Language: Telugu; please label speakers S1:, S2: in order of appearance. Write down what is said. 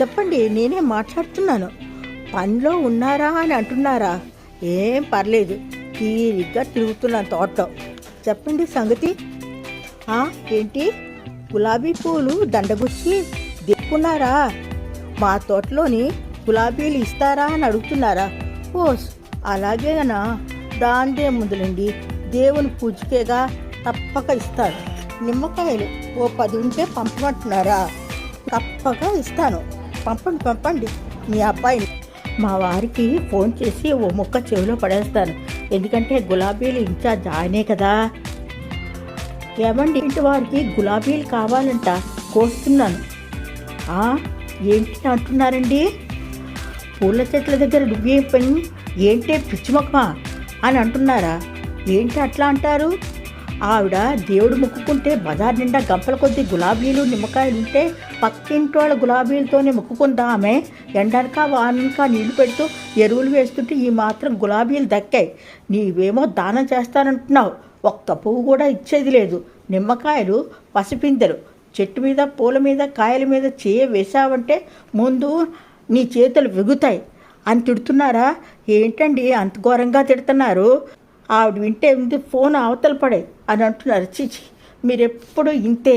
S1: చెప్పండి నేనే మాట్లాడుతున్నాను. పనిలో ఉన్నారా అని అంటున్నారా? ఏం పర్లేదు తీరిగ్గా తిరుగుతున్నాను తోటలో. చెప్పండి సంగతి. ఏంటి? గులాబీ పూలు దండగుచ్చి దిక్కున్నారా మా తోటలోని గులాబీలు ఇస్తారా అని అడుగుతున్నారా? ఓస్ అలాగేనా దాందే ముందులండి దేవుని పూజకేగా తప్పక ఇస్తారు. నిమ్మకాయలు ఓ పది ఉంటే పంపమంటున్నారా? తప్పక ఇస్తాను. పంపండి పంపండి. మీ అబ్బాయిని. మా వారికి ఫోన్ చేసి ఓ ముక్క చెవిలో పడేస్తాను. ఎందుకంటే గులాబీలు ఇన్ఛార్జ్ ఆయనే కదా. ఏమండి? ఇంటి వారికి గులాబీలు కావాలంట. కోస్తున్నాను. ఏంటి అంటున్నారండి? పూల చెట్ల దగ్గర నువ్వే పని ఏంటే పిచ్చిమొక్కమా అని అంటున్నారా? ఏంటి అట్లా అంటారు? ఆవిడ దేవుడు మొక్కుకుంటే బజార్ నిండా గంపల కొద్ది గులాబీలు నిమ్మకాయలు ఉంటే పక్కింటి వాళ్ళ గులాబీలతోనే మొక్కుకుందా ఆమె ఎండనక వానక నీళ్ళు పెడుతూ ఎరువులు వేస్తుంటే ఈ మాత్రం గులాబీలు దక్కాయి. నీవేమో దానం చేస్తానంటున్నావు. ఒక్క పువ్వు కూడా ఇచ్చేది లేదు. నిమ్మకాయలు పసిపిందెలు చెట్టు మీద పూల మీద కాయల మీద చేయ వేసావంటే ముందు నీ చేతులు వెగుతాయి. అని తిడుతున్నారా? ఏంటండి అంత ఘోరంగా తిడుతున్నారు? ఆవిడ వింటే ఉంది ఫోన్ అవతల పడే అని అంటున్నారు. చిచి మీరెప్పుడు ఇంతే.